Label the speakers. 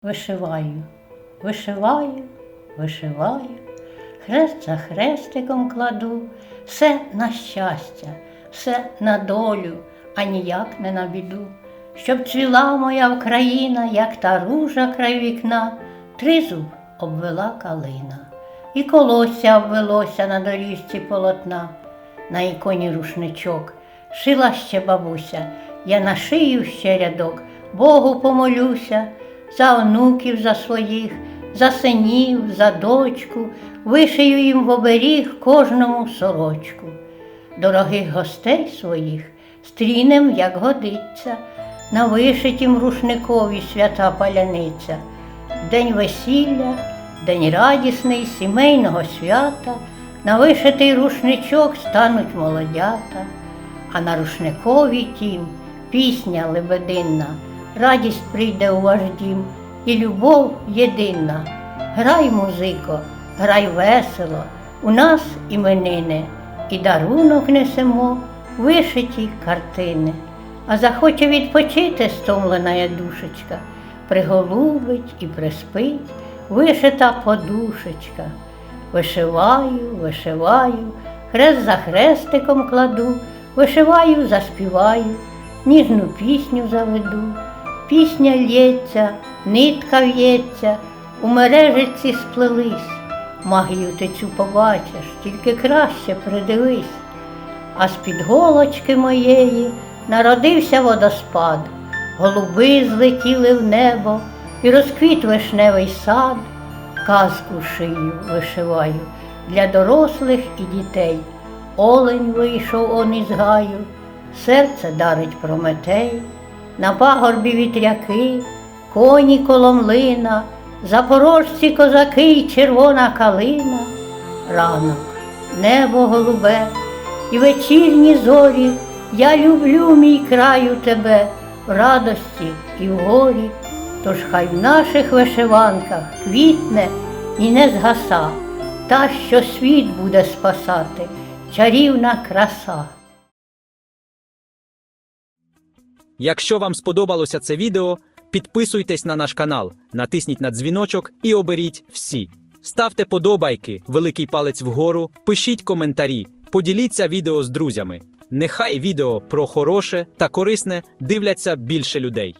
Speaker 1: Вишиваю, вишиваю, вишиваю, хрест за хрестиком кладу, все на щастя, все на долю, а ніяк не на біду. Щоб цвіла моя Україна, як та ружа край вікна, тризуб обвела калина, і колосся обвелося на доріжці полотна, на іконі рушничок, шила ще бабуся, я на шию ще рядок, Богу помолюся, за онуків за своїх, за синів, за дочку, вишию їм в оберіг кожному сорочку. Дорогих гостей своїх стрінем, як годиться, на вишитім рушникові свята паляниця, день весілля, день радісний сімейного свята, на вишитий рушничок стануть молодята, а на рушникові тім пісня лебединна, радість прийде у ваш дім і любов єдина. Грай, музико, грай весело, у нас іменини, і дарунок несемо вишиті картини. А захоче відпочити стомлена душечка, приголубить і приспить вишита подушечка. Вишиваю, вишиваю, хрест за хрестиком кладу, вишиваю, заспіваю, ніжну пісню заведу. Пісня лється, нитка в'ється, у мережиці сплелись. Магію ти цю побачиш, тільки краще придивись. А з-під голочки моєї народився водоспад, голуби злетіли в небо і розквіт вишневий сад. Казку шию вишиваю для дорослих і дітей. Олень вийшов он із гаю, серце дарить Прометей, на пагорбі вітряки, коні коломлина, запорожці козаки й червона калина, ранок, небо голубе, і вечірні зорі, я люблю, мій краю тебе, в радості і в горі. Тож хай в наших вишиванках квітне і не згаса, та, що світ буде спасати, чарівна краса.
Speaker 2: Якщо вам сподобалося це відео, підписуйтесь на наш канал, натисніть на дзвіночок і оберіть всі. Ставте подобайки, великий палець вгору, пишіть коментарі, поділіться відео з друзями. Нехай відео про хороше та корисне дивляться більше людей.